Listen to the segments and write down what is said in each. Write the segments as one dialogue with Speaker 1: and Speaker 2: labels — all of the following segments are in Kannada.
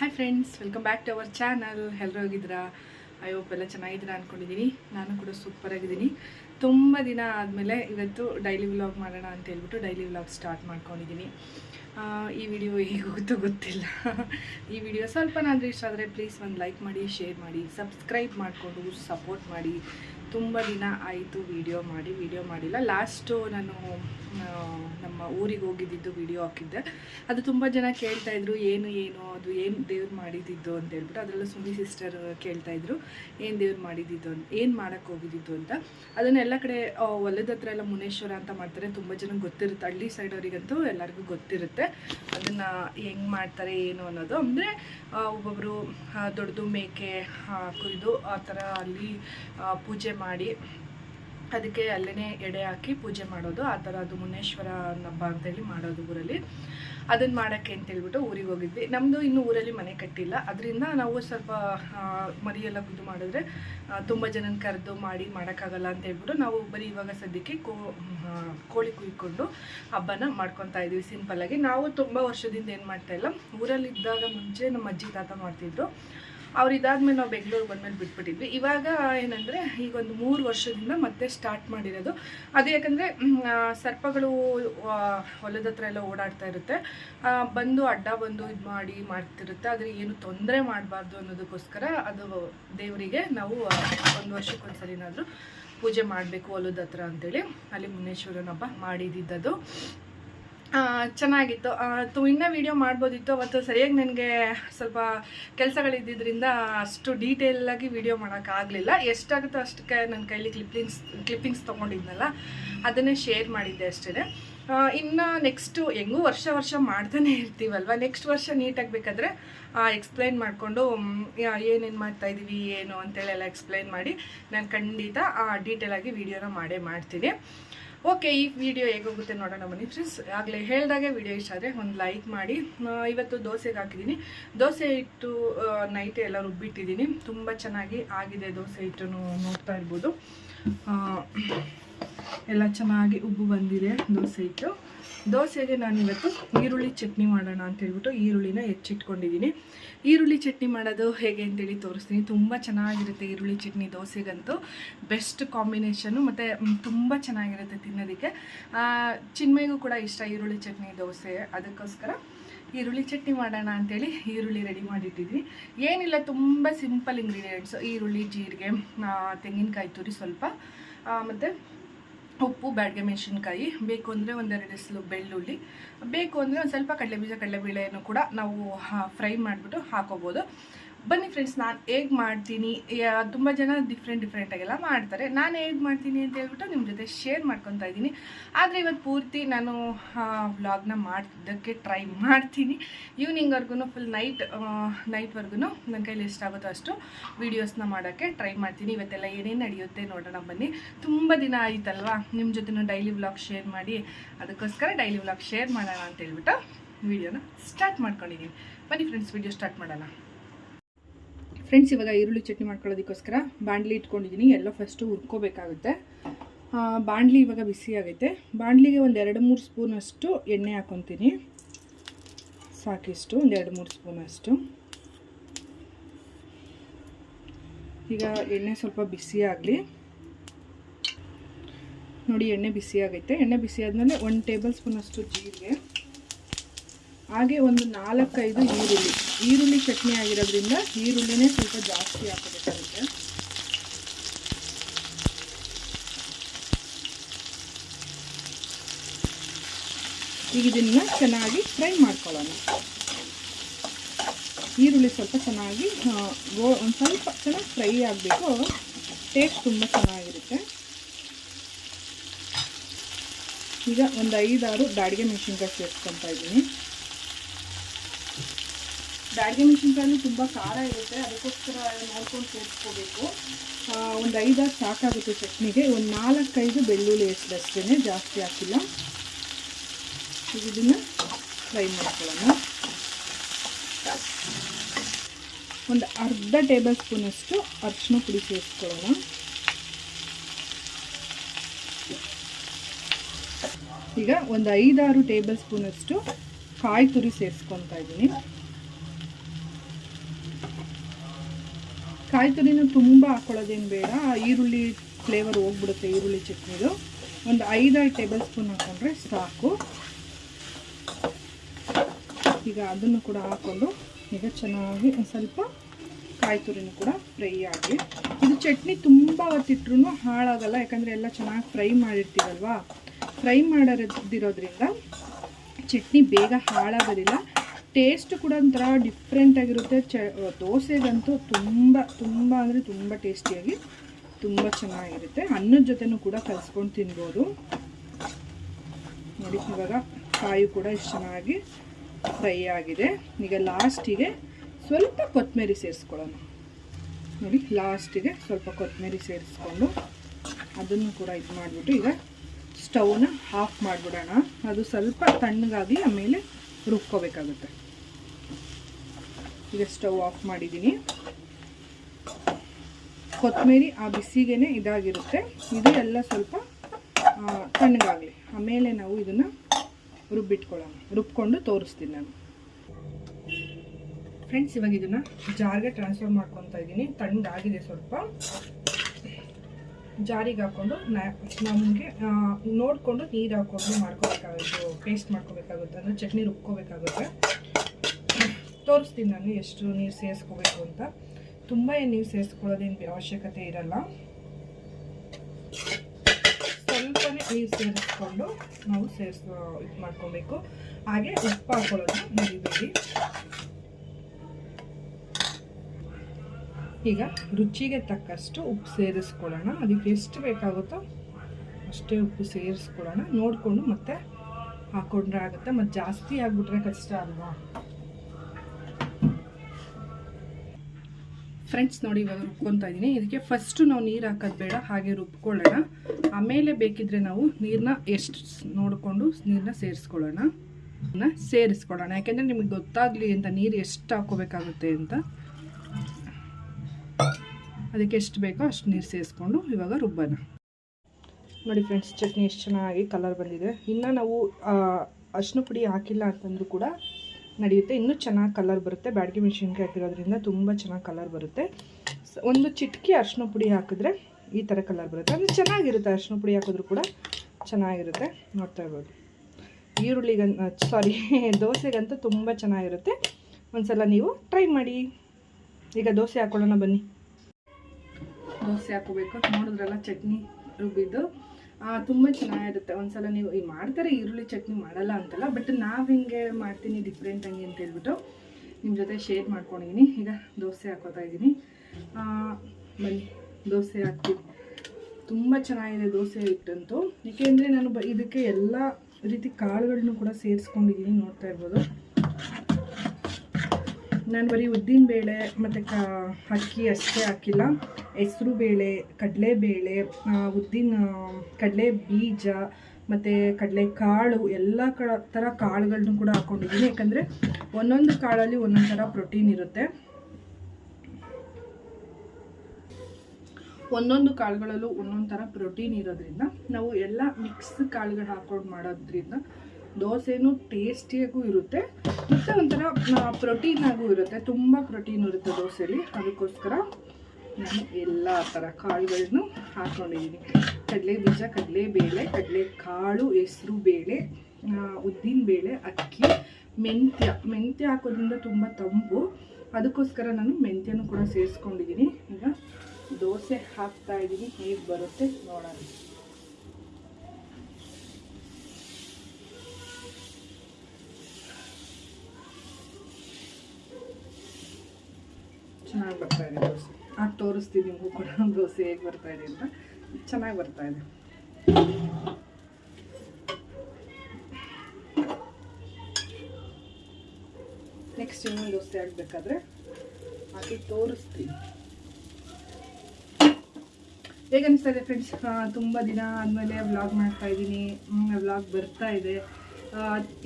Speaker 1: Hi friends welcome back to our channel ಎಲ್ಲರೂ ಹೋಗಿದ್ದೀರಾ? ಹೋಪ್ ಎಲ್ಲ ಚೆನ್ನಾಗಿದ್ದೀರಾ ಅಂದ್ಕೊಂಡಿದ್ದೀನಿ ನಾನು ಕೂಡ ಸೂಪರ್ ಆಗಿದ್ದೀನಿ. ತುಂಬ ದಿನ ಆದಮೇಲೆ ಇವತ್ತು ಡೈಲಿ ವ್ಲಾಗ್ ಮಾಡೋಣ ಅಂತ ಹೇಳ್ಬಿಟ್ಟು ಡೈಲಿ ವ್ಲಾಗ್ ಸ್ಟಾರ್ಟ್ ಮಾಡ್ಕೊಂಡಿದ್ದೀನಿ ಈ ವಿಡಿಯೋ ಹೇಗೆ ಹೋಗುತ್ತೋ ಗೊತ್ತಿಲ್ಲ. ಈ ವಿಡಿಯೋ ಸ್ವಲ್ಪನಾದರೂ ಇಷ್ಟ ಆದರೆ ಪ್ಲೀಸ್ ಒಂದು ಲೈಕ್ ಮಾಡಿ ಶೇರ್ ಮಾಡಿ ಸಬ್ಸ್ಕ್ರೈಬ್ ಮಾಡಿಕೊಂಡು ಸಪೋರ್ಟ್ ಮಾಡಿ. ತುಂಬ ದಿನ ಆಯಿತು ವಿಡಿಯೋ ಮಾಡಿ ವಿಡಿಯೋ ಮಾಡಿಲ್ಲ. ಲಾಸ್ಟು ನಾನು ನಮ್ಮ ಊರಿಗೆ ಹೋಗಿದ್ದಿದ್ದು ವಿಡಿಯೋ ಹಾಕಿದ್ದೆ. ಅದು ತುಂಬ ಜನ ಕೇಳ್ತಾ ಇದ್ರು, ಏನು ಏನು, ಅದು ಏನು ದೇವ್ರು ಮಾಡಿದ್ದಿದ್ದು ಅಂತ ಹೇಳ್ಬಿಟ್ಟು ಅದರಲ್ಲೂ ಸುಮಿ ಸಿಸ್ಟರ್ ಕೇಳ್ತಾ ಇದ್ರು, ಏನು ದೇವ್ರು ಮಾಡಿದ್ದಿದ್ದು ಅಂತ, ಏನು ಮಾಡೋಕ್ಕೆ ಹೋಗಿದ್ದಿದ್ದು ಅಂತ. ಅದನ್ನೆಲ್ಲ ಕಡೆ ಹೊಲದ ಹತ್ರ ಎಲ್ಲ ಮುನೇಶ್ವರ ಅಂತ ಮಾಡ್ತಾರೆ. ತುಂಬ ಜನ ಗೊತ್ತಿರುತ್ತೆ. ಹಳ್ಳಿ ಸೈಡ್ ಅವರಿಗಂತೂ ಎಲ್ಲರಿಗೂ ಗೊತ್ತಿರುತ್ತೆ. ಅದನ್ನು ಹೆಂಗೆ ಮಾಡ್ತಾರೆ, ಏನು ಅನ್ನೋದು. ಅಂದರೆ ಒಬ್ಬೊಬ್ಬರು ದೊಡ್ಡದು ಮೇಕೆ ಕೊಯ್ದು ಆ ಥರ ಅಲ್ಲಿ ಪೂಜೆ ಮಾಡಿ ಅದಕ್ಕೆ ಅಲ್ಲೇ ಎಡೆ ಹಾಕಿ ಪೂಜೆ ಮಾಡೋದು, ಆ ಥರ ಅದು ಮುನೇಶ್ವರ ಹಬ್ಬ ಅಂತೇಳಿ ಮಾಡೋದು ಊರಲ್ಲಿ. ಅದನ್ನು ಮಾಡೋಕ್ಕೆ ಅಂತ ಹೇಳ್ಬಿಟ್ಟು ಊರಿಗೆ ಹೋಗಿದ್ವಿ. ನಮ್ಮದು ಇನ್ನೂ ಊರಲ್ಲಿ ಮನೆ ಕಟ್ಟಿಲ್ಲ. ಅದರಿಂದ ನಾವು ಸ್ವಲ್ಪ ಮರಿಯೆಲ್ಲ ಇದು ಮಾಡಿದ್ರೆ ತುಂಬ ಜನನ ಕರೆದು ಮಾಡಿ ಮಾಡೋಕ್ಕಾಗಲ್ಲ ಅಂತ ಹೇಳ್ಬಿಟ್ಟು ನಾವು ಬರೀ ಇವಾಗ ಸದ್ಯಕ್ಕೆ ಕೋ ಕೋಳಿ ಕುಯ್ಕೊಂಡು ಹಬ್ಬನ ಮಾಡ್ಕೊತಾ ಇದ್ವಿ. ಸಿಂಪಲ್ಲಾಗಿ ನಾವು ತುಂಬ ವರ್ಷದಿಂದ ಏನು ಮಾಡ್ತಾ ಇಲ್ಲ. ಊರಲ್ಲಿ ಇದ್ದಾಗ ಮುಂಚೆ ನಮ್ಮ ಅಜ್ಜಿ ತಾತ ಮಾಡ್ತಿದ್ರು. ಅವ್ರು ಇದಾದ್ಮೇಲೆ ನಾವು ಬೆಂಗಳೂರು ಬಂದ್ಮೇಲೆ ಬಿಟ್ಬಿಟ್ಟಿದ್ವಿ. ಇವಾಗ ಏನಂದರೆ ಈಗ ಒಂದು ಮೂರು ವರ್ಷದಿಂದ ಮತ್ತೆ ಸ್ಟಾರ್ಟ್ ಮಾಡಿರೋದು. ಅದು ಯಾಕಂದರೆ ಸರ್ಪಗಳು ಹೊಲದ ಹತ್ರ ಎಲ್ಲ ಓಡಾಡ್ತಾ ಇರುತ್ತೆ. ಬಂದು ಅಡ್ಡ ಬಂದು ಇದು ಮಾಡಿ ಮಾಡ್ತಿರುತ್ತೆ ಆದರೆ ಏನು ತೊಂದರೆ ಮಾಡಬಾರ್ದು ಅನ್ನೋದಕ್ಕೋಸ್ಕರ ಅದು ದೇವರಿಗೆ ನಾವು ಒಂದು ವರ್ಷಕ್ಕೊಂದ್ಸಲಿನಾದರೂ ಪೂಜೆ ಮಾಡಬೇಕು ಹೊಲದ ಹತ್ರ ಅಂತೇಳಿ. ಅಲ್ಲಿ ಮುನ್ನೇಶ್ವರನ ಹಬ್ಬ ಮಾಡಿದ್ದದ್ದು. ಚೆನ್ನಾಗಿತ್ತು. ತು ಇನ್ನೂ ವೀಡಿಯೋ ಮಾಡ್ಬೋದಿತ್ತು, ಅವತ್ತು ಸರಿಯಾಗಿ ನನಗೆ ಸ್ವಲ್ಪ ಕೆಲಸಗಳಿದ್ದಿದ್ದರಿಂದ ಅಷ್ಟು ಡೀಟೇಲಾಗಿ ವೀಡಿಯೋ ಮಾಡೋಕ್ಕಾಗಲಿಲ್ಲ ಎಷ್ಟಾಗುತ್ತೋ ಅಷ್ಟಕ್ಕೆ ನನ್ನ ಕೈಲಿ ಕ್ಲಿಪ್ಪಿಂಗ್ಸ್ ಕ್ಲಿಪ್ಪಿಂಗ್ಸ್ ತೊಗೊಂಡಿದ್ನಲ್ಲ, ಅದನ್ನೇ ಶೇರ್ ಮಾಡಿದ್ದೆ ಅಷ್ಟೇ ಇನ್ನು ನೆಕ್ಸ್ಟು ಹೆಂಗೂ ವರ್ಷ ವರ್ಷ ಮಾಡ್ತಾನೆ ಇರ್ತೀವಲ್ವ? ನೆಕ್ಸ್ಟ್ ವರ್ಷ ನೀಟಾಗಿ ಬೇಕಾದರೆ ಎಕ್ಸ್ಪ್ಲೈನ್ ಮಾಡಿಕೊಂಡು ಏನೇನು ಮಾಡ್ತಾ ಇದ್ದೀವಿ ಏನು ಅಂತೇಳಿ ಎಲ್ಲ ಎಕ್ಸ್ಪ್ಲೈನ್ ಮಾಡಿ, ನಾನು ಖಂಡಿತ ಡೀಟೇಲಾಗಿ ವೀಡಿಯೋನ ಮಾಡೇ ಮಾಡ್ತೀನಿ. ಓಕೆ ಈ ವಿಡಿಯೋ ಹೇಗೋಗುತ್ತೆ ನೋಡೋಣ ಬನ್ನಿ ಫ್ರೆಂಡ್ಸ್ ಆಗಲೇ ಹೇಳಿದಾಗೆ ವಿಡಿಯೋ ಇಷ್ಟ ಆದರೆ ಒಂದು ಲೈಕ್ ಮಾಡಿ. ಇವತ್ತು ದೋಸೆಗೆ ಹಾಕಿದ್ದೀನಿ. ದೋಸೆ ಹಿಟ್ಟು ನೈಟೇ ಎಲ್ಲ ರುಬ್ಬಿಟ್ಟಿದ್ದೀನಿ. ತುಂಬ ಚೆನ್ನಾಗಿ ಆಗಿದೆ ದೋಸೆ ಹಿಟ್ಟು ನೋಡ್ತಾ ಇರ್ಬೋದು. ಎಲ್ಲ ಚೆನ್ನಾಗಿ ಉಬ್ಬು ಬಂದಿದೆ ದೋಸೆ ಹಿಟ್ಟು. ದೋಸೆಗೆ ನಾನು ಇವತ್ತು ಈರುಳ್ಳಿ ಚಟ್ನಿ ಮಾಡೋಣ ಅಂತ ಹೇಳ್ಬಿಟ್ಟು ಈರುಳ್ಳಿನ ಹೆಚ್ಚಿಟ್ಕೊಂಡಿದ್ದೀನಿ. ಈರುಳ್ಳಿ ಚಟ್ನಿ ಮಾಡೋದು ಹೇಗೆ ಅಂತೇಳಿ ತೋರಿಸ್ತೀನಿ. ತುಂಬ ಚೆನ್ನಾಗಿರುತ್ತೆ ಈರುಳ್ಳಿ ಚಟ್ನಿ ದೋಸೆಗಂತೂ. ಬೆಸ್ಟ್ ಕಾಂಬಿನೇಷನು ಮತ್ತು ತುಂಬ ಚೆನ್ನಾಗಿರುತ್ತೆ ತಿನ್ನೋದಕ್ಕೆ. ಆ, ಚಿನ್ಮಯ್ಗೂ ಕೂಡ ಇಷ್ಟ ಈರುಳ್ಳಿ ಚಟ್ನಿ ದೋಸೆ. ಅದಕ್ಕೋಸ್ಕರ ಈರುಳ್ಳಿ ಚಟ್ನಿ ಮಾಡೋಣ ಅಂತೇಳಿ ಈರುಳ್ಳಿ ರೆಡಿ ಮಾಡಿಟ್ಟಿದ್ವಿ ಏನಿಲ್ಲ ತುಂಬ ಸಿಂಪಲ್ ಇಂಗ್ರೀಡಿಯೆಂಟ್ಸು ಈರುಳ್ಳಿ ಜೀರಿಗೆ ತೆಂಗಿನಕಾಯಿ ತುರಿ ಸ್ವಲ್ಪ. ಮತ್ತು ಉಪ್ಪು, ಬ್ಯಾಡ್ಗೆ ಮೆಣಸಿನ್ಕಾಯಿ, ಬೇಕು ಅಂದರೆ ಒಂದೆರಡು ಎಸಲು ಬೆಳ್ಳುಳ್ಳಿ. ಬೇಕು ಅಂದರೆ ಒಂದು ಸ್ವಲ್ಪ ಕಡಲೆಬೀಜ, ಕಡಲೆಬೇಳೆಯನ್ನು ಕೂಡ ನಾವು ಫ್ರೈ ಮಾಡಿಬಿಟ್ಟು ಹಾಕೋಬೋದು. ಬನ್ನಿ ಫ್ರೆಂಡ್ಸ್ ನಾನು ಹೇಗೆ ಮಾಡ್ತೀನಿ? ತುಂಬ ಜನ ಡಿಫ್ರೆಂಟ್ ಡಿಫ್ರೆಂಟಾಗೆಲ್ಲ ಮಾಡ್ತಾರೆ. ನಾನು ಹೇಗೆ ಮಾಡ್ತೀನಿ ಅಂತ ಹೇಳ್ಬಿಟ್ಟು ನಿಮ್ಮ ಜೊತೆ ಶೇರ್ ಮಾಡ್ಕೊತಾ ಇದ್ದೀನಿ. ಆದರೆ ಇವತ್ತು ಪೂರ್ತಿ ನಾನು ವ್ಲಾಗ್ನ ಮಾಡೋದಕ್ಕೆ ಟ್ರೈ ಮಾಡ್ತೀನಿ. ಈವ್ನಿಂಗ್ವರೆಗೂ ಫುಲ್ ನೈಟ್ ನೈಟ್ವರೆಗೂ ನನ್ನ ಕೈಲಿ ಎಷ್ಟಾಗುತ್ತೋ ಅಷ್ಟು ವೀಡಿಯೋಸ್ನ ಮಾಡೋಕ್ಕೆ ಟ್ರೈ ಮಾಡ್ತೀನಿ. ಇವತ್ತೆಲ್ಲ ಏನೇನು ನಡೆಯುತ್ತೆ ನೋಡೋಣ ಬನ್ನಿ. ತುಂಬ ದಿನ ಆಯ್ತಲ್ವಾ? ನಿಮ್ಮ ಜೊತೆ ಡೈಲಿ ವ್ಲಾಗ್ ಶೇರ್ ಮಾಡಿ, ಅದಕ್ಕೋಸ್ಕರ ಡೈಲಿ ವ್ಲಾಗ್ ಶೇರ್ ಮಾಡೋಣ ಅಂತ ಹೇಳ್ಬಿಟ್ಟು ವಿಡಿಯೋನ ಸ್ಟಾರ್ಟ್ ಮಾಡ್ಕೊಂಡಿದ್ದೀನಿ ಬನ್ನಿ ಫ್ರೆಂಡ್ಸ್ ವಿಡಿಯೋ ಸ್ಟಾರ್ಟ್ ಮಾಡೋಣ. ಫ್ರೆಂಡ್ಸ್ ಇವಾಗ ಈರುಳ್ಳಿ ಚಟ್ನಿ ಮಾಡ್ಕೊಳ್ಳೋದಕ್ಕೋಸ್ಕರ ಬಾಣಲಿ ಇಟ್ಕೊಂಡಿದ್ದೀನಿ. ಎಲ್ಲ ಫಸ್ಟು ಹುರ್ಕೋಬೇಕಾಗುತ್ತೆ. ಆ, ಬಾಣಲಿ ಇವಾಗ ಬಿಸಿ ಆಗೈತೆ. ಬಾಣಲಿಗೆ ಒಂದು ಎರಡು ಮೂರು ಸ್ಪೂನಷ್ಟು ಎಣ್ಣೆ ಹಾಕೊತೀನಿ. ಸಾಕಿಷ್ಟು ಒಂದು ಎರಡು ಮೂರು ಸ್ಪೂನಷ್ಟು ಈಗ ಎಣ್ಣೆ ಸ್ವಲ್ಪ ಬಿಸಿ ಆಗಲಿ. ನೋಡಿ ಎಣ್ಣೆ ಬಿಸಿ ಆಗೈತೆ. ಎಣ್ಣೆ ಬಿಸಿ ಆದಮೇಲೆ ಒಂದು ಟೇಬಲ್ ಸ್ಪೂನಷ್ಟು ಜೀರಿಗೆ. ಹಾಗೆ ಒಂದು ನಾಲ್ಕೈದು ಈರುಳ್ಳಿ. ಈರುಳ್ಳಿ ಚಟ್ನಿ ಆಗಿರೋದ್ರಿಂದ ಈರುಳ್ಳಿನೇ ಸ್ವಲ್ಪ ಜಾಸ್ತಿ ಹಾಕಬೇಕಾಗುತ್ತೆ. ಈಗ ಇದನ್ನ ಚೆನ್ನಾಗಿ ಫ್ರೈ ಮಾಡ್ಕೊಳ್ಳೋಣ. ಈರುಳ್ಳಿ ಸ್ವಲ್ಪ ಚೆನ್ನಾಗಿ ಗೋ ಒಂದು ಸ್ವಲ್ಪ ಚೆನ್ನಾಗಿ ಫ್ರೈ ಆಗಬೇಕು. ಟೇಸ್ಟ್ ತುಂಬ ಚೆನ್ನಾಗಿರುತ್ತೆ. ಈಗ ಒಂದು ಐದಾರು ಬಾಡಿಗೆ ಮೆಣಸಿನ್ಕಾಯಿ ಸೇರಿಸ್ಕೊತಾ ಇದ್ದೀನಿ. ಬ್ಯಾಡಿಗೆ ಮೆಣಸಿನ್ಕಾಯಲ್ಲಿ ತುಂಬ ಖಾರ ಇರುತ್ತೆ. ಅದಕ್ಕೋಸ್ಕರ ನೋಡ್ಕೊಂಡು ಸೇರಿಸ್ಕೋಬೇಕು. ಒಂದು ಐದಾರು ಸಾಕಾಗುತ್ತೆ ಚಟ್ನಿಗೆ. ಒಂದು ನಾಲ್ಕೈದು ಬೆಳ್ಳುಳ್ಳಿ ಎಷ್ಟಷ್ಟೇ ಜಾಸ್ತಿ ಹಾಕಿಲ್ಲ. ಇದನ್ನು ಫ್ರೈ ಮಾಡ್ಕೊಳ್ಳೋಣ. ಒಂದು ಅರ್ಧ ಟೇಬಲ್ ಸ್ಪೂನಷ್ಟು ಅರಿಶಿನ ಪುಡಿ ಸೇರಿಸ್ಕೊಳ್ಳೋಣ. ಈಗ ಒಂದು ಐದಾರು ಟೇಬಲ್ ಸ್ಪೂನಷ್ಟು ಕಾಯಿ ತುರಿ ಸೇರಿಸ್ಕೊತಾ ಇದ್ದೀನಿ. ಕಾಯಿ ತುರಿನ ತುಂಬ ಹಾಕ್ಕೊಳ್ಳೋದೇನು ಬೇಡ. ಈರುಳ್ಳಿ ಫ್ಲೇವರ್ ಹೋಗ್ಬಿಡುತ್ತೆ ಈರುಳ್ಳಿ ಚಟ್ನಿದು. ಒಂದು ಐದಾರು ಟೇಬಲ್ ಸ್ಪೂನ್ ಹಾಕೊಂಡ್ರೆ ಸಾಕು. ಈಗ ಅದನ್ನು ಕೂಡ ಹಾಕ್ಕೊಂಡು ಈಗ ಚೆನ್ನಾಗಿ ಸ್ವಲ್ಪ ಕಾಯಿ ತುರಿನೂ ಕೂಡ ಫ್ರೈ ಆಗಿ. ಇದು ಚಟ್ನಿ ತುಂಬ ಹೊತ್ತಿಟ್ರೂ ಹಾಳಾಗಲ್ಲ, ಯಾಕಂದರೆ ಎಲ್ಲ ಚೆನ್ನಾಗಿ ಫ್ರೈ ಮಾಡಿರ್ತೀವಲ್ವಾ ಫ್ರೈ ಮಾಡೋದಿರೋದ್ರಿಂದ ಚಟ್ನಿ ಬೇಗ ಹಾಳಾಗೋದಿಲ್ಲ. ಟೇಸ್ಟ್ ಕೂಡ ಒಂಥರ ಡಿಫ್ರೆಂಟ್ ಆಗಿರುತ್ತೆ. ಚ ದೋಸೆಗಂತೂ ತುಂಬ ತುಂಬ ಅಂದರೆ ತುಂಬ ಟೇಸ್ಟಿಯಾಗಿ ತುಂಬ ಚೆನ್ನಾಗಿರುತ್ತೆ. ಅನ್ನದ ಜೊತೆನೂ ಕೂಡ ಕಲಿಸ್ಕೊಂಡು ತಿನ್ಬೋದು. ನೋಡಿ, ಇವಾಗ ಕಾಯಿ ಕೂಡ ಇಷ್ಟು ಚೆನ್ನಾಗಿ ಫ್ರೈ ಆಗಿದೆ. ಈಗ ಲಾಸ್ಟಿಗೆ ಸ್ವಲ್ಪ ಕೊತ್ತಂಬರಿ ಸೇರಿಸ್ಕೊಳ್ಳೋಣ. ನೋಡಿ, ಲಾಸ್ಟಿಗೆ ಸ್ವಲ್ಪ ಕೊತ್ತಂಬರಿ ಸೇರಿಸ್ಕೊಂಡು ಅದನ್ನು ಕೂಡ ಇದು ಮಾಡಿಬಿಟ್ಟು ಈಗ ಸ್ಟವ್ನ ಆಫ್ ಮಾಡಿಬಿಡೋಣ. ಅದು ಸ್ವಲ್ಪ ತಣ್ಣಗಾಗಿ ಆಮೇಲೆ ರುಬ್ಕೋಬೇಕಾಗುತ್ತೆ. ಈಗ ಸ್ಟವ್ ಆಫ್ ಮಾಡಿದ್ದೀನಿ. ಕೊತ್ತಂಬರಿ ಆ ಬಿಸಿಗೇನೆ ಇದಾಗಿರುತ್ತೆ. ಇದು ಎಲ್ಲ ಸ್ವಲ್ಪ ತಣ್ಣಗಾಗಲಿ. ಆಮೇಲೆ ನಾವು ಇದನ್ನು ರುಬ್ಬಿಟ್ಕೊಳ್ಳೋಣ. ರುಬ್ಕೊಂಡು ತೋರಿಸ್ತೀನಿ ನಾನು. ಫ್ರೆಂಡ್ಸ್ ಇವಾಗ ಇದನ್ನು ಜಾರ್ಗೆ ಟ್ರಾನ್ಸ್ಫರ್ ಮಾಡ್ಕೊತಾ ಇದ್ದೀನಿ ತಣ್ಣಗಾಗಿದೆ ಸ್ವಲ್ಪ. ಜಾರಿಗೆ ಹಾಕ್ಕೊಂಡು ನಮಗೆ ನೋಡಿಕೊಂಡು ನೀರು ಹಾಕ್ಕೊಂಡು ಮಾಡ್ಕೋಬೇಕಾಗುತ್ತೆ ಪೇಸ್ಟ್ ಮಾಡ್ಕೋಬೇಕಾಗುತ್ತೆ, ಅಂದರೆ ಚಟ್ನಿ ರುಬ್ಕೋಬೇಕಾಗುತ್ತೆ. ತೋರಿಸ್ತೀನಿ ನಾನು ಎಷ್ಟು ನೀರು ಸೇರಿಸ್ಕೋಬೇಕು ಅಂತ. ತುಂಬ ಏನು ನೀರು ಸೇರಿಸ್ಕೊಳ್ಳೋದೇನು ಅವಶ್ಯಕತೆ ಇರಲ್ಲ. ಸ್ವಲ್ಪನೇ ನೀರು ಸೇರಿಸ್ಕೊಂಡು ನಾವು ಸೇರಿಸ್, ಇದು ಮಾಡ್ಕೊಬೇಕು. ಹಾಗೆ ಉಪ್ಪು ಹಾಕೊಳ್ಳೋದು ಮರಿಬೇಡಿ ಈಗ ರುಚಿಗೆ ತಕ್ಕಷ್ಟು ಉಪ್ಪು ಸೇರಿಸ್ಕೊಳ್ಳೋಣ. ಅದಕ್ಕೆ ಎಷ್ಟು ಬೇಕಾಗುತ್ತೋ ಅಷ್ಟೇ ಉಪ್ಪು ಸೇರಿಸ್ಕೊಳ್ಳೋಣ. ನೋಡಿಕೊಂಡು ಮತ್ತೆ ಹಾಕೊಂಡ್ರೆ ಆಗುತ್ತೆ. ಮತ್ತು ಜಾಸ್ತಿ ಆಗಿಬಿಟ್ರೆ ಕಷ್ಟ ಅಲ್ವಾ? ಫ್ರೆಂಡ್ಸ್ ನೋಡಿ ಇವಾಗ ರುಬ್ಕೊತಾ ಇದ್ದೀನಿ. ಇದಕ್ಕೆ ಫಸ್ಟು ನಾವು ನೀರು ಹಾಕೋದು ಬೇಡ, ಹಾಗೆ ರುಬ್ಕೊಳ್ಳೋಣ. ಆಮೇಲೆ ಬೇಕಿದ್ರೆ ನಾವು ನೀರನ್ನ ಎಷ್ಟು ನೋಡಿಕೊಂಡು ನೀರನ್ನ ಸೇರಿಸ್ಕೊಳ್ಳೋಣ. ಸೇರಿಸ್ಕೊಳ್ಳೋಣ. ಯಾಕೆಂದರೆ ನಿಮಗೆ ಗೊತ್ತಾಗಲಿ ಅಂತ ನೀರು ಎಷ್ಟು ಹಾಕೋಬೇಕಾಗುತ್ತೆ ಅಂತ. ಅದಕ್ಕೆ ಎಷ್ಟು ಬೇಕೋ ಅಷ್ಟು ನೀರು ಸೇರಿಸ್ಕೊಂಡು ಇವಾಗ ರುಬ್ಬೋಣ. ನೋಡಿ ಫ್ರೆಂಡ್ಸ್, ಚಟ್ನಿ ಎಷ್ಟು ಚೆನ್ನಾಗಿ ಕಲರ್ ಬಂದಿದೆ. ಇನ್ನು ನಾವು ಅರ್ಶಿನ ಪುಡಿ ಹಾಕಿಲ್ಲ ಅಂತಂದರೂ ಕೂಡ ನಡೆಯುತ್ತೆ. ಇನ್ನೂ ಚೆನ್ನಾಗಿ ಕಲರ್ ಬರುತ್ತೆ. ಬ್ಯಾಡಗಿ ಮೆಣಸಿನ್ಕಾಯಿ ಹಾಕಿರೋದ್ರಿಂದ ತುಂಬ ಚೆನ್ನಾಗಿ ಕಲರ್ ಬರುತ್ತೆ. ಒಂದು ಚಿಟಕಿ ಅರ್ಶಿನ ಪುಡಿ ಹಾಕಿದ್ರೆ ಈ ಥರ ಕಲರ್ ಬರುತ್ತೆ. ಅಂದರೆ ಚೆನ್ನಾಗಿರುತ್ತೆ. ಅರ್ಶಿನ ಪುಡಿ ಹಾಕಿದ್ರೂ ಕೂಡ ಚೆನ್ನಾಗಿರುತ್ತೆ. ನೋಡ್ತಾ ಇರ್ಬೋದು. ಈರುಳ್ಳಿಗನ್ ಸಾರಿ ದೋಸೆಗಂತೂ ತುಂಬ ಚೆನ್ನಾಗಿರುತ್ತೆ. ಒಂದು ಸಲ ನೀವು ಟ್ರೈ ಮಾಡಿ. ಈಗ ದೋಸೆ ಹಾಕೊಳ್ಳೋಣ ಬನ್ನಿ. ದೋಸೆ ಹಾಕೋಬೇಕು ನೋಡಿದ್ರಲ್ಲ ಚಟ್ನಿ ರುಬ್ಬಿದ್ದು. ತುಂಬ ಚೆನ್ನಾಗಿರುತ್ತೆ. ಒಂದ್ಸಲ ನೀವು ಈ ಮಾಡ್ತಾರೆ ಈರುಳ್ಳಿ ಚಟ್ನಿ ಮಾಡಲ್ಲ ಅಂತಲ್ಲ, ಬಟ್ ನಾವು ಹಿಂಗೆ ಮಾಡ್ತೀನಿ ಡಿಫ್ರೆಂಟ್ ಹಂಗೆ ಅಂತ ಹೇಳ್ಬಿಟ್ಟು ನಿಮ್ಮ ಜೊತೆ ಶೇರ್ ಮಾಡ್ಕೊಂಡಿದ್ದೀನಿ ಈಗ ದೋಸೆ ಹಾಕೋತಾ ಇದ್ದೀನಿ ಬನ್ನಿ, ದೋಸೆ ಹಾಕ್ತೀವಿ ತುಂಬ ಚೆನ್ನಾಗಿದೆ ದೋಸೆ ಹಿಟ್ಟಂತೂ. ಏಕೆಂದರೆ ನಾನು ಇದಕ್ಕೆ ಎಲ್ಲ ರೀತಿ ಕಾಳುಗಳನ್ನು ಕೂಡ ಸೇರಿಸ್ಕೊಂಡಿದ್ದೀನಿ ನೋಡ್ತಾ ಇರ್ಬೋದು. ನಾನು ಬರೀ ಉದ್ದಿನ ಬೇಳೆ ಮತ್ತು ಕಾ, ಅಕ್ಕಿ ಅಷ್ಟೇ ಹಾಕಿಲ್ಲ. ಹೆಸ್ರು ಬೇಳೆ ಕಡಲೆಬೇಳೆ ಉದ್ದಿನ, ಕಡಲೆ ಬೀಜ, ಮತ್ತು ಕಡಲೆ ಕಾಳು, ಎಲ್ಲ ಕ ಥರ ಕಾಳುಗಳನ್ನೂ ಕೂಡ ಹಾಕ್ಕೊಂಡಿದ್ದೀನಿ ಯಾಕಂದರೆ ಒಂದೊಂದು ಕಾಳಲ್ಲಿ ಒಂದೊಂದು ಥರ ಪ್ರೋಟೀನ್ ಇರುತ್ತೆ. ಒಂದೊಂದು ಕಾಳುಗಳಲ್ಲೂ ಒಂದೊಂದು ಥರ ಪ್ರೋಟೀನ್ ಇರೋದ್ರಿಂದ ನಾವು ಎಲ್ಲ ಮಿಕ್ಸ್ ಕಾಳುಗಳು ಹಾಕೊಂಡು ಮಾಡೋದ್ರಿಂದ ದೋಸೆನೂ ಟೇಸ್ಟಿಯಾಗೂ ಇರುತ್ತೆ, ಮತ್ತು ಒಂಥರ ಪ್ರೋಟೀನ್ ಆಗೂ ಇರುತ್ತೆ. ತುಂಬ ಪ್ರೋಟೀನ್ ಇರುತ್ತೆ ದೋಸೆಯಲ್ಲಿ ಅದಕ್ಕೋಸ್ಕರ ನಾನು ಎಲ್ಲ ಥರ ಕಾಳುಗಳನ್ನು ಹಾಕ್ಕೊಂಡಿದ್ದೀನಿ ಕಡಲೆ ಬೀಜ ಕಡಲೆ ಬೇಳೆ ಕಡಲೆ ಕಾಳು ಹೆಸರು ಬೇಳೆ ಉದ್ದಿನ ಬೇಳೆ, ಅಕ್ಕಿ, ಮೆಂತ್ಯ. ಮೆಂತ್ಯ ಹಾಕೋದ್ರಿಂದ ತುಂಬ ತಂಪು. ಅದಕ್ಕೋಸ್ಕರ ನಾನು ಮೆಂತ್ಯನೂ ಕೂಡ ಸೇರಿಸ್ಕೊಂಡಿದ್ದೀನಿ ಈಗ ದೋಸೆ ಹಾಕ್ತಾ ಇದ್ದೀನಿ ಹೇಗೆ ಬರುತ್ತೆ ನೋಡೋಣ ಚೆನ್ನಾಗಿ ಬರ್ತಾ ಇದೆ ದೋಸೆ ಹಾಕಿ ತೋರಿಸ್ತೀನಿ ನಿಮಗೂ ಕೂಡ ದೋಸೆ ಹೇಗೆ ಬರ್ತಾ ಇದೆ ಅಂತ. ಚೆನ್ನಾಗಿ ಬರ್ತಾ ಇದೆ. ನೆಕ್ಸ್ಟ್ ಇನ್ನೊಂದು ದೋಸೆ ಆಗಬೇಕಾದ್ರೆ ಹಾಕಿ ತೋರಿಸ್ತೀನಿ. ಹೇಗೆ ಇದೆ ಫ್ರೆಂಡ್ಸ್ ತುಂಬ ದಿನ ಆದಮೇಲೆ ವ್ಲಾಗ್ ಮಾಡ್ತಾ ಇದ್ದೀನಿ. ವ್ಲಾಗ್ ಬರ್ತಾ ಇದೆ.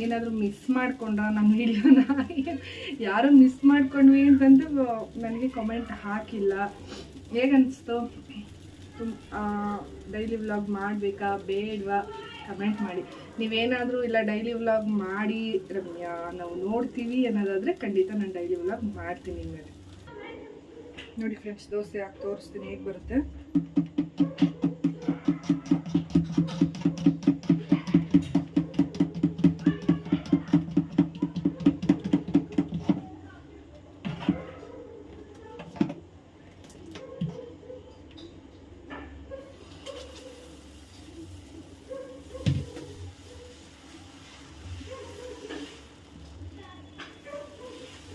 Speaker 1: ಏನಾದರೂ ಮಿಸ್ ಮಾಡಿಕೊಂಡ ನಮ್ಮ ವಿಡಿಯೋನ ಯಾರು ಮಿಸ್ ಮಾಡ್ಕೊಂಡ್ವಿ ಅಂತಂದು ನನಗೆ ಕಮೆಂಟ್ ಹಾಕಿಲ್ಲ. ಹೇಗನ್ನಿಸ್ತು ತುಮ್ ಡೈಲಿ ವ್ಲಾಗ್ ಮಾಡಬೇಕಾ? ಬೇಡವಾ? ಕಮೆಂಟ್ ಮಾಡಿ. ನೀವೇನಾದರೂ ಇಲ್ಲ ಡೈಲಿ ವ್ಲಾಗ್ ಮಾಡಿ, ರಮ್ಯಾ, ನಾವು ನೋಡ್ತೀವಿ ಅನ್ನೋದಾದರೆ ಖಂಡಿತ ನಾನು ಡೈಲಿ ವ್ಲಾಗ್ ಮಾಡ್ತೀನಿ ಇನ್ಮೇಲೆ ನೋಡಿ ಫ್ರೆಂಡ್ಸ್ ದೋಸೆ ಹಾಕಿ ತೋರಿಸ್ತೀನಿ, ಹೇಗೆ ಬರುತ್ತೆ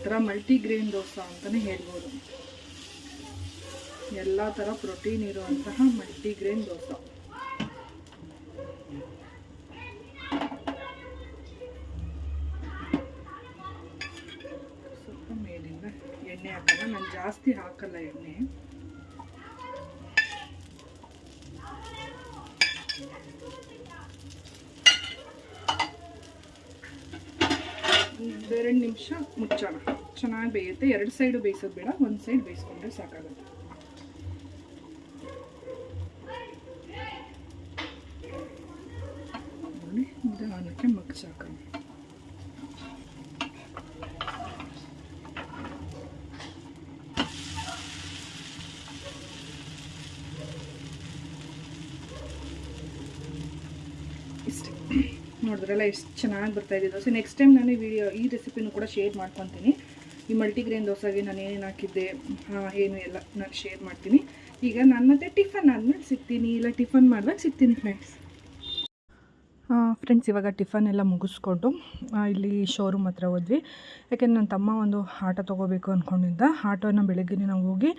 Speaker 1: ಥರ ದೋಸೆ ಅಂತಲೇ ಹೇಳ್ಬೋದು. ಎಲ್ಲ ಥರ ಪ್ರೋಟೀನ್ ಇರುವಂತಹ ಮಲ್ಟಿಗ್ರೇನ್ ದೋಸೆ. ಸ್ವಲ್ಪ ಮೇಲಿಂದ ಎಣ್ಣೆ ಹಾಕಲ್ಲ ನಾನು ಜಾಸ್ತಿ ಹಾಕಲ್ಲ ಎಣ್ಣೆ. ಒಂದೆರಡು ನಿಮಿಷ ಮುಚ್ಚೋಣ. ಚೆನ್ನಾಗಿ ಬೇಯುತ್ತೆ. ಎರಡು ಸೈಡು ಬೇಯಿಸೋದು ಬೇಡ, ಒಂದು ಸೈಡ್ ಬೇಯಿಸ್ಕೊಂಡ್ರೆ ಸಾಕಾಗುತ್ತೆ. ನಿಧಾನಕ್ಕೆ ಮಗ್ಚಾಕೋಣ ಇಷ್ಟೇ. ನೋಡಿದ್ರಲ್ಲ, ಎಷ್ಟು ಚೆನ್ನಾಗಿ ಬರ್ತಾ ಇದೆ ದೋಸೆ ನೆಕ್ಸ್ಟ್ ಟೈಮ್ ನಾನು ಈ ವಿಡಿಯೋ ಈ ರೆಸಿಪಿನೂ ಕೂಡ ಶೇರ್ ಮಾಡ್ಕೊತೀನಿ. ಮಲ್ಟಿಗ್ರೇನ್ ದೋಸೆಗೆ ನಾನು ಏನೇನು ಹಾಕಿದ್ದೆ ಏನು ಎಲ್ಲ ನಾನು ಶೇರ್ ಮಾಡ್ತೀನಿ. ಈಗ ನಾನು ಮತ್ತೆ ಟಿಫನ್ ಆದಮೇಲೆ ಸಿಗ್ತೀನಿ, ಇಲ್ಲ ಟಿಫನ್ ಮಾಡಿದಾಗ ಸಿಗ್ತೀನಿ ಫ್ರೆಂಡ್ಸ್ ಫ್ರೆಂಡ್ಸ್ ಇವಾಗ ಟಿಫನ್ ಎಲ್ಲ ಮುಗಿಸ್ಕೊಂಡು ಇಲ್ಲಿ ಶೋರೂಮ್ ಹತ್ರ ಹೋದ್ವಿ. ಯಾಕೆಂದ್ರೆ ನನ್ನ ತಮ್ಮ ಒಂದು ಆಟೋ ತೊಗೋಬೇಕು ಅಂದ್ಕೊಂಡಿದ್ದ ಆಟೋನ ಬೆಳಗ್ಗೆ ನಾವು ಹೋಗಿ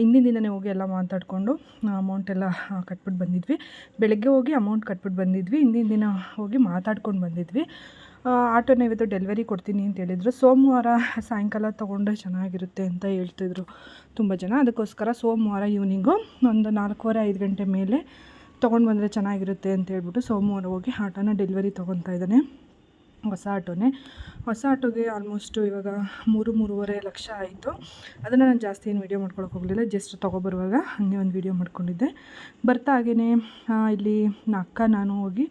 Speaker 1: ಹಿಂದಿನ ದಿನನೇ ಹೋಗಿ ಎಲ್ಲ ಮಾತಾಡಿಕೊಂಡು ಅಮೌಂಟ್ ಎಲ್ಲ ಕಟ್ಬಿಟ್ಟು ಬಂದಿದ್ವಿ. ಬೆಳಗ್ಗೆ ಹೋಗಿ ಅಮೌಂಟ್ ಕಟ್ಬಿಟ್ಟು ಬಂದಿದ್ವಿ. ಹಿಂದಿನ ದಿನ ಹೋಗಿ ಮಾತಾಡ್ಕೊಂಡು ಬಂದಿದ್ವಿ. ಆಟೋನ ಇವತ್ತು ಡೆಲಿವರಿ ಕೊಡ್ತೀನಿ ಅಂತ ಹೇಳಿದರು. ಸೋಮವಾರ ಸಾಯಂಕಾಲ ತೊಗೊಂಡ್ರೆ ಚೆನ್ನಾಗಿರುತ್ತೆ ಅಂತ ಹೇಳ್ತಿದ್ರು ತುಂಬ ಜನ. ಅದಕ್ಕೋಸ್ಕರ ಸೋಮವಾರ ಈವ್ನಿಂಗು ಒಂದು ನಾಲ್ಕೂವರೆ, ಐದು ಗಂಟೆ ಮೇಲೆ ತೊಗೊಂಡು ಬಂದರೆ ಚೆನ್ನಾಗಿರುತ್ತೆ ಅಂತ ಹೇಳ್ಬಿಟ್ಟು ಸೋಮವಾರ ಹೋಗಿ ಆಟೋನ ಡೆಲಿವರಿ ತೊಗೊತಾ ಇದ್ದಾನೆ. ಹೊಸ ಆಟೋನೇ. ಹೊಸ ಆಟೋಗೆ ಆಲ್ಮೋಸ್ಟು ಇವಾಗ ಮೂರು, ಮೂರುವರೆ ಲಕ್ಷ ಆಯಿತು. ಅದನ್ನು ನಾನು ಜಾಸ್ತಿ ಏನು ವೀಡಿಯೋ ಮಾಡ್ಕೊಳಕ್ಕೆ ಹೋಗಲಿಲ್ಲ. ಜಸ್ಟ್ ತೊಗೊಬರುವಾಗ ಹಾಗೆ ಒಂದು ವೀಡಿಯೋ ಮಾಡ್ಕೊಂಡಿದ್ದೆ. ಬರ್ತಾ ಹಾಗೇ ಇಲ್ಲಿ ಅಕ್ಕ ನಾನು ಹೋಗಿ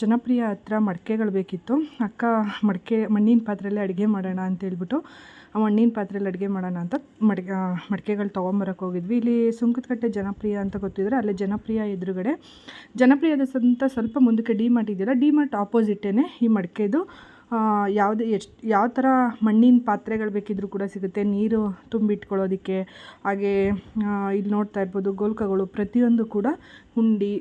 Speaker 1: ಜನಪ್ರಿಯ ಹತ್ರ ಮಡಿಕೆಗಳು ಬೇಕಿತ್ತು. ಅಕ್ಕ ಮಡಿಕೆ, ಮಣ್ಣಿನ ಪಾತ್ರೆಯಲ್ಲೇ ಅಡುಗೆ ಮಾಡೋಣ ಅಂತ ಹೇಳ್ಬಿಟ್ಟು, ಆ ಮಣ್ಣಿನ ಪಾತ್ರೆಯಲ್ಲಿ ಅಡುಗೆ ಮಾಡೋಣ ಅಂತ ಮಡಿಕೆ ಮಡಿಕೆಗಳು ತೊಗೊಂಬರಕ್ಕೆ ಹೋಗಿದ್ವಿ. ಇಲ್ಲಿ ಸುಂಕದಕಟ್ಟೆ ಜನಪ್ರಿಯ ಅಂತ ಗೊತ್ತಿದ್ರೆ ಅಲ್ಲೇ ಜನಪ್ರಿಯ ಎದುರುಗಡೆ. ಜನಪ್ರಿಯದ ಸಂತ ಸ್ವಲ್ಪ ಮುಂದಕ್ಕೆ ಡಿ ಮಾರ್ಟ್ ಇದೆಯಲ್ಲ, ಡಿ ಮಾರ್ಟ್ ಆಪೋಸಿಟೇ ಈ ಮಡಿಕೆದು. ಯಾವುದೇ ಎಷ್ಟು, ಯಾವ ಥರ ಮಣ್ಣಿನ ಪಾತ್ರೆಗಳು ಬೇಕಿದ್ದರೂ ಕೂಡ ಸಿಗುತ್ತೆ. ನೀರು ತುಂಬಿಟ್ಕೊಳ್ಳೋದಕ್ಕೆ, ಹಾಗೆ ಇಲ್ಲಿ ನೋಡ್ತಾ ಇರ್ಬೋದು ಗೋಲ್ಕಗಳು. ಪ್ರತಿಯೊಂದು ಕೂಡ ಹುಂಡಿ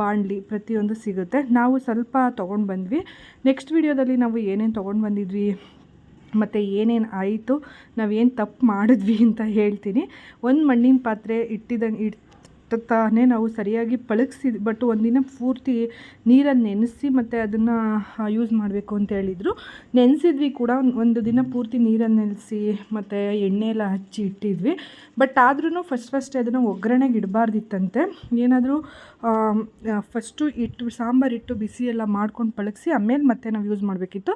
Speaker 1: ಬಾಣಲಿ ಪ್ರತಿಯೊಂದು ಸಿಗುತ್ತೆ. ನಾವು ಸ್ವಲ್ಪ ತೊಗೊಂಡು ಬಂದ್ವಿ. ನೆಕ್ಸ್ಟ್ ವಿಡಿಯೋದಲ್ಲಿ ನಾವು ಏನೇನು ತೊಗೊಂಡು ಬಂದಿದ್ವಿ, ಮತ್ತು ಏನೇನು ಆಯಿತು ನಾವೇನು ತಪ್ಪು ಮಾಡಿದ್ವಿ ಅಂತ ಹೇಳ್ತೀನಿ. ಒಂದು ಮಣ್ಣಿನ ಪಾತ್ರೆ ಇಟ್ಟಿದ್ದಂಗೆ ಇಟ್ಟು ತಾನೇ ನಾವು ಸರಿಯಾಗಿ ಪಳಗಿಸಿ ಬಟ್ ಒಂದಿನ ಪೂರ್ತಿ ನೀರನ್ನು ನೆನೆಸಿ ಮತ್ತು ಅದನ್ನು ಯೂಸ್ ಮಾಡಬೇಕು ಅಂತ ಹೇಳಿದರು. ನೆನೆಸಿದ್ವಿ ಕೂಡ, ಒಂದು ದಿನ ಪೂರ್ತಿ ನೀರನ್ನು ನೆನೆಸಿ ಮತ್ತು ಎಣ್ಣೆ ಎಲ್ಲ ಹಚ್ಚಿ ಇಟ್ಟಿದ್ವಿ. ಬಟ್ ಆದ್ರೂ ಫಸ್ಟ್ ಫಸ್ಟ್ ಅದನ್ನು ಒಗ್ಗರಣೆಗೆ ಇಡಬಾರ್ದಿತ್ತಂತೆ. ಏನಾದರೂ ಫಸ್ಟು ಇಟ್ಟು, ಸಾಂಬಾರು ಇಟ್ಟು ಬಿಸಿ ಎಲ್ಲ ಮಾಡ್ಕೊಂಡು ಪಳಗಿಸಿ, ಆಮೇಲೆ ಮತ್ತೆ ನಾವು ಯೂಸ್ ಮಾಡಬೇಕಿತ್ತು.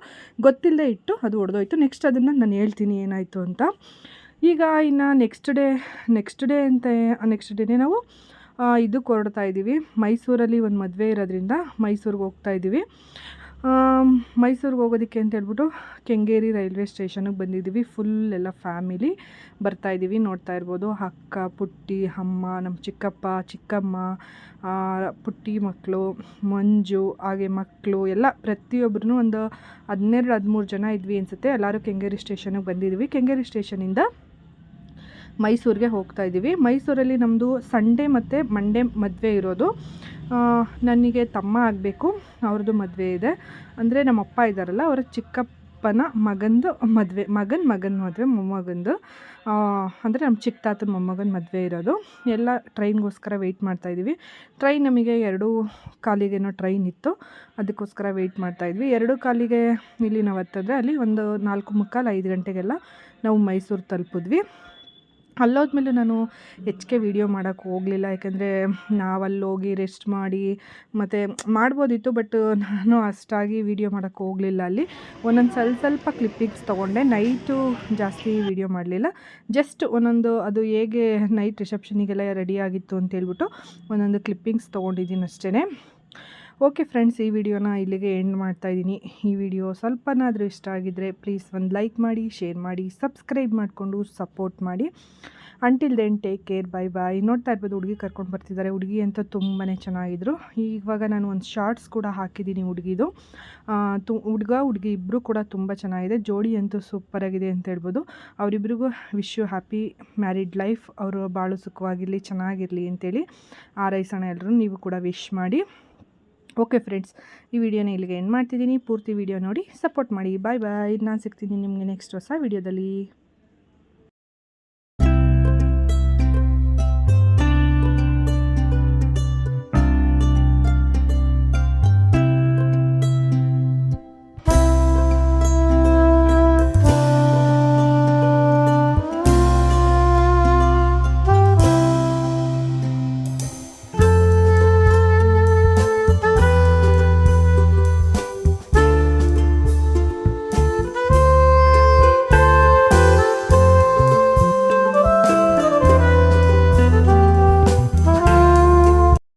Speaker 1: ಗೊತ್ತಿಲ್ಲದೆ ಇಟ್ಟು ಅದು ಒಡೆದೋಯ್ತು. ನೆಕ್ಸ್ಟ್ ಅದನ್ನು ನಾನು ಹೇಳ್ತೀನಿ ಏನಾಯಿತು ಅಂತ. ಈಗ ಇನ್ನು ನೆಕ್ಸ್ಟ್ ಡೇ ನೆಕ್ಸ್ಟ್ ಡೇ ಅಂತ ನೆಕ್ಸ್ಟ್ ಡೇನೇ ನಾವು ಇದು ಹೊರಡ್ತಾ ಇದ್ದೀವಿ ಮೈಸೂರಲ್ಲಿ ಒಂದು ಮದುವೆ ಇರೋದ್ರಿಂದ ಮೈಸೂರಿಗೆ ಹೋಗ್ತಾ ಇದ್ದೀವಿ ಮೈಸೂರಿಗೆ ಹೋಗೋದಕ್ಕೆ ಅಂತ ಹೇಳ್ಬಿಟ್ಟು ಕೆಂಗೇರಿ ರೈಲ್ವೆ ಸ್ಟೇಷನಿಗೆ ಬಂದಿದ್ದೀವಿ ಫುಲ್ ಎಲ್ಲ ಫ್ಯಾಮಿಲಿ ಬರ್ತಾ ಇದ್ದೀವಿ ನೋಡ್ತಾ ಇರ್ಬೋದು. ಅಕ್ಕ, ಪುಟ್ಟಿ, ಅಮ್ಮ ನಮ್ಮ ಚಿಕ್ಕಪ್ಪ, ಚಿಕ್ಕಮ್ಮ ಪುಟ್ಟಿ ಮಕ್ಕಳು ಮಂಜು, ಹಾಗೆ ಮಕ್ಕಳು ಎಲ್ಲ ಪ್ರತಿಯೊಬ್ಬರೂ ಒಂದು ಹದಿನೆರಡು ಹದಿಮೂರು ಜನ ಇದ್ವಿ ಅನಿಸುತ್ತೆ. ಎಲ್ಲರೂ ಕೆಂಗೇರಿ ಸ್ಟೇಷನಿಗೆ ಬಂದಿದ್ದೀವಿ ಕೆಂಗೇರಿ ಸ್ಟೇಷನಿಂದ ಮೈಸೂರಿಗೆ ಹೋಗ್ತಾ ಇದ್ದೀವಿ. ಮೈಸೂರಲ್ಲಿ ನಮ್ಮದು ಸಂಡೇ ಮತ್ತು ಮಂಡೇ ಮದುವೆ ಇರೋದು. ನನಗೆ ತಮ್ಮ ಆಗಬೇಕು, ಅವ್ರದ್ದು ಮದುವೆ ಇದೆ. ಅಂದರೆ ನಮ್ಮ ಅಪ್ಪ ಇದ್ದಾರಲ್ಲ, ಅವರ ಚಿಕ್ಕಪ್ಪನ ಮಗಂದು ಮದುವೆ, ಮಗನ ಮಗನ ಮದುವೆ, ಮೊಮ್ಮಗಂದು. ಅಂದರೆ ನಮ್ಮ ಚಿಕ್ಕ ತಾತನ ಮೊಮ್ಮಗನ ಮದುವೆ ಇರೋದು. ಎಲ್ಲ ಟ್ರೈನ್ಗೋಸ್ಕರ ವೆಯ್ಟ್ ಮಾಡ್ತಾಯಿದ್ದೀವಿ ಟ್ರೈನ್ ನಮಗೆ ಎರಡು ಕಾಲಿಗೆನೋ ಟ್ರೈನ್ ಇತ್ತು. ಅದಕ್ಕೋಸ್ಕರ ವೆಯ್ಟ್ ಮಾಡ್ತಾಯಿದ್ವಿ ಎರಡು ಕಾಲಿಗೆ ಇಲ್ಲಿ ನಾವು ಹತ್ತಿದ್ರೆ ಅಲ್ಲಿ ಒಂದು ನಾಲ್ಕು ಮುಕ್ಕಾಲು ಐದು ಗಂಟೆಗೆಲ್ಲ ನಾವು ಮೈಸೂರು ತಲುಪಿದ್ವಿ. ಅಲ್ಲೋದ್ಮೇಲೆ ನಾನು ಹೆಚ್ಚಿಗೆ ವೀಡಿಯೋ ಮಾಡೋಕ್ಕೆ ಹೋಗಲಿಲ್ಲ. ಯಾಕೆಂದರೆ ನಾವಲ್ಲೋಗಿ ರೆಸ್ಟ್ ಮಾಡಿ ಮತ್ತು ಮಾಡ್ಬೋದಿತ್ತು ಬಟ್ ನಾನು ಅಷ್ಟಾಗಿ ವೀಡಿಯೋ ಮಾಡೋಕ್ಕೆ ಹೋಗಲಿಲ್ಲ ಅಲ್ಲಿ. ಒಂದೊಂದು ಸ್ವಲ್ಪ ಸ್ವಲ್ಪ ಕ್ಲಿಪ್ಪಿಂಗ್ಸ್ ತೊಗೊಂಡೆ. ನೈಟು ಜಾಸ್ತಿ ವೀಡಿಯೋ ಮಾಡಲಿಲ್ಲ. ಜಸ್ಟ್ ಒಂದೊಂದು ಅದು ಹೇಗೆ ನೈಟ್ ರಿಸೆಪ್ಷನಿಗೆಲ್ಲ ರೆಡಿ ಆಗಿತ್ತು ಅಂತೇಳ್ಬಿಟ್ಟು ಒಂದೊಂದು ಕ್ಲಿಪ್ಪಿಂಗ್ಸ್ ತೊಗೊಂಡಿದ್ದೀನಿ ಅಷ್ಟೇ ಓಕೆ ಫ್ರೆಂಡ್ಸ್ ಈ ವಿಡಿಯೋನ ಇಲ್ಲಿಗೆ ಎಂಡ್ ಮಾಡ್ತಾ ಇದ್ದೀನಿ. ಈ ವಿಡಿಯೋ ಸ್ವಲ್ಪನಾದರೂ ಇಷ್ಟ ಆಗಿದ್ದರೆ ಪ್ಲೀಸ್ ಒಂದು ಲೈಕ್ ಮಾಡಿ ಶೇರ್ ಮಾಡಿ ಸಬ್ಸ್ಕ್ರೈಬ್ ಮಾಡಿಕೊಂಡು ಸಪೋರ್ಟ್ ಮಾಡಿ. Until then take care bye bye ನೋಡ್ತಾ ಇರ್ಬೋದು, ಹುಡುಗಿ ಕರ್ಕೊಂಡು ಬರ್ತಿದ್ದಾರೆ. ಹುಡುಗಿ ಅಂತ ತುಂಬಾ ಚೆನ್ನಾಗಿದ್ರು. ಇವಾಗ ನಾನು ಒಂದು ಶಾರ್ಟ್ಸ್ ಕೂಡ ಹಾಕಿದ್ದೀನಿ ಹುಡುಗಿದು. ತು, ಹುಡುಗ, ಹುಡುಗಿ ಇಬ್ಬರು ಕೂಡ ತುಂಬ ಚೆನ್ನಾಗಿದೆ. ಜೋಡಿ ಅಂತೂ ಸೂಪರಾಗಿದೆ ಅಂತ ಹೇಳ್ಬೋದು. ಅವರಿಬ್ರಿಗೂ wish you happy married life ಅವರು ಭಾಳ ಸುಖವಾಗಿರಲಿ, ಚೆನ್ನಾಗಿರಲಿ ಅಂತೇಳಿ ಆರೈಸೋಣ ಎಲ್ಲರೂ ನೀವು ಕೂಡ ವಿಶ್ ಮಾಡಿ. ಓಕೆ ಫ್ರೆಂಡ್ಸ್ ಈ ವಿಡಿಯೋನ ಇಲ್ಲಿಗೆ ಎಂಡ್ ಮಾಡ್ತಿದ್ದೀನಿ. ಪೂರ್ತಿ ವಿಡಿಯೋ ನೋಡಿ ಸಪೋರ್ಟ್ ಮಾಡಿ. ಬಾಯ್ ಬಾಯ್ ನಾನು ಸಿಗ್ತೀನಿ ನಿಮಗೆ ನೆಕ್ಸ್ಟ್ ಹೊಸ ವಿಡಿಯೋದಲ್ಲಿ.